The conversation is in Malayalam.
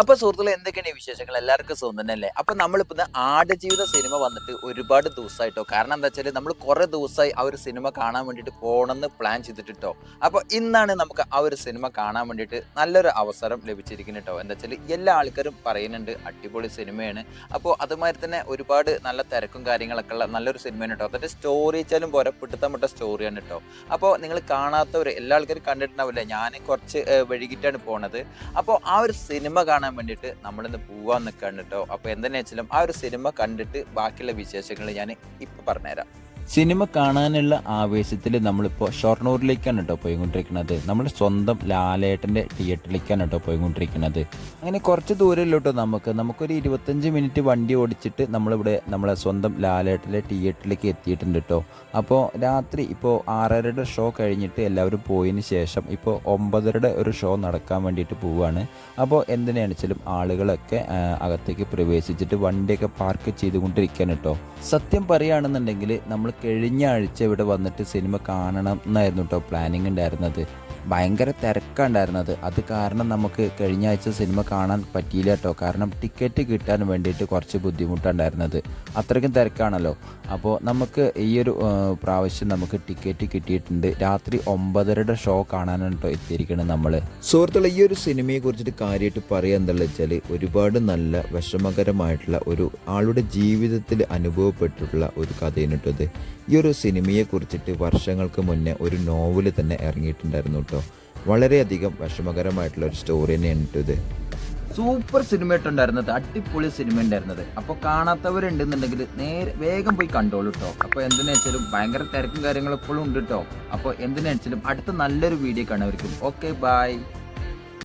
അപ്പൊ സുഹൃത്തുക്കളെ എന്തൊക്കെയാണ് വിശേഷങ്ങൾ? എല്ലാവർക്കും സുഖം തന്നെയല്ലേ? അപ്പൊ നമ്മളിപ്പോ ആടുജീവിത സിനിമ വന്നിട്ട് ഒരുപാട് ദിവസമായിട്ടോ കാരണം എന്താ വെച്ചാൽ നമ്മൾ കുറെ ദിവസമായി ആ ഒരു സിനിമ കാണാൻ വേണ്ടിയിട്ട് പോകണമെന്ന് പ്ലാൻ ചെയ്തിട്ടോ അപ്പൊ ഇന്നാണ് നമുക്ക് ആ ഒരു സിനിമ കാണാൻ വേണ്ടിയിട്ട് നല്ലൊരു അവസരം ലഭിച്ചിരിക്കുന്നു കേട്ടോ എന്താ വെച്ചാൽ എല്ലാ ആൾക്കാരും പറയുന്നുണ്ട് അടിപൊളി സിനിമയാണ്. അപ്പോൾ അതുമാതിരി തന്നെ ഒരുപാട് നല്ല തിരക്കും കാര്യങ്ങളൊക്കെ ഉള്ള നല്ലൊരു സിനിമയാണ് കേട്ടോ അതിന്റെ സ്റ്റോറി വെച്ചാലും പോരാ പിടുത്തമിട്ട സ്റ്റോറിയാണ് കേട്ടോ അപ്പോൾ നിങ്ങൾ കാണാത്തവർ എല്ലാ ആൾക്കാരും കണ്ടിട്ടുണ്ടാവില്ല? ഞാൻ കുറച്ച് വഴുകിയിട്ടാണ് പോണത്. അപ്പോൾ ആ ഒരു സിനിമ കാണാൻ വേണ്ടിയിട്ട് നമ്മളിന്ന് പോവാൻ നിൽക്കുകയാണ് കേട്ടോ. അപ്പോൾ എന്തെന്ന് വെച്ചാലും ആ ഒരു സിനിമ കണ്ടിട്ട് ബാക്കിയുള്ള വിശേഷങ്ങൾ ഞാൻ ഇപ്പോൾ പറഞ്ഞുതരാം. സിനിമ കാണാനുള്ള ആവേശത്തിൽ നമ്മളിപ്പോൾ ഷൊർണൂരിലേക്കാണ് കേട്ടോ പോയിക്കൊണ്ടിരിക്കുന്നത്. നമ്മുടെ സ്വന്തം ലാലേട്ടന്റെ തിയേറ്ററിലേക്കാണ് കേട്ടോ പോയിക്കൊണ്ടിരിക്കുന്നത്. അങ്ങനെ കുറച്ച് ദൂരമല്ല കേട്ടോ നമുക്ക്. നമുക്കൊരു ഇരുപത്തഞ്ച് മിനിറ്റ് വണ്ടി ഓടിച്ചിട്ട് നമ്മളിവിടെ നമ്മളെ സ്വന്തം ലാലേട്ടന്റെ തിയേറ്ററിലേക്ക് എത്തിയിട്ടുണ്ട് കേട്ടോ. അപ്പോൾ രാത്രി ഇപ്പോൾ ആറരയുടെ ഷോ കഴിഞ്ഞിട്ട് എല്ലാവരും പോയതിന് ശേഷം ഇപ്പോൾ ഒമ്പതരയുടെ ഒരു ഷോ നടക്കാൻ വേണ്ടിയിട്ട് പോവുകയാണ്. അപ്പോൾ എന്തിനാണെച്ചാലും ആളുകളൊക്കെ അകത്തേക്ക് പ്രവേശിച്ചിട്ട് വണ്ടിയൊക്കെ പാർക്ക് ചെയ്തുകൊണ്ടിരിക്കുകയാണ് കേട്ടോ. സത്യം പറയുകയാണെന്നുണ്ടെങ്കിൽ നമ്മൾ കഴിഞ്ഞ ആഴ്ച ഇവിടെ വന്നിട്ട് സിനിമ കാണണം എന്നായിരുന്നു കേട്ടോ പ്ലാനിങ് ഉണ്ടായിരുന്നത് ഭയങ്കര തിരക്കുണ്ടായിരുന്നത് അത് കാരണം നമുക്ക് കഴിഞ്ഞ ആഴ്ച സിനിമ കാണാൻ പറ്റിയില്ല കേട്ടോ. കാരണം ടിക്കറ്റ് കിട്ടാൻ വേണ്ടിയിട്ട് കുറച്ച് ബുദ്ധിമുട്ടുണ്ടായിരുന്നത് അത്രയ്ക്കും തിരക്കാണല്ലോ. അപ്പോൾ നമുക്ക് ഈ ഒരു പ്രാവശ്യം നമുക്ക് ടിക്കറ്റ് കിട്ടിയിട്ടുണ്ട്. രാത്രി ഒമ്പതരയുടെ ഷോ കാണാനാണ് കേട്ടോ എത്തിയിരിക്കുന്നത് നമ്മൾ സുഹൃത്തുക്കളെ ഈ ഒരു സിനിമയെ കുറിച്ചിട്ട് കാര്യമായിട്ട് പറയുക എന്താണെന്ന് വെച്ചാൽ ഒരുപാട് നല്ല വിഷമകരമായിട്ടുള്ള ഒരു ആളുടെ ജീവിതത്തിൽ അനുഭവപ്പെട്ടിട്ടുള്ള ഒരു കഥയാണ് കേട്ടോ ഈ ഒരു സിനിമയെ കുറിച്ചിട്ട് വർഷങ്ങൾക്ക് മുന്നേ ഒരു നോവൽ തന്നെ ഇറങ്ങിയിട്ടുണ്ടായിരുന്നു കേട്ടോ. വളരെയധികം വിഷമകരമായിട്ടുള്ള ഒരു സ്റ്റോറി തന്നെയാണ് കേട്ടോ ഇത്. സൂപ്പർ സിനിമ ഉണ്ടായിരുന്നത് അടിപൊളി സിനിമ ഉണ്ടായിരുന്നത്. അപ്പോൾ കാണാത്തവരുണ്ടെന്നുണ്ടെങ്കിൽ നേരെ വേഗം പോയി കണ്ടോളൂ കേട്ടോ അപ്പോൾ എന്തിനാ വെച്ചാലും ഭയങ്കര തിരക്കും കാര്യങ്ങളും ഇപ്പോഴും ഉണ്ട് കേട്ടോ അപ്പോൾ എന്തിനാ വെച്ചാലും അടുത്ത നല്ലൊരു വീഡിയോ കാണുമായിരിക്കും ഓക്കെ ബൈ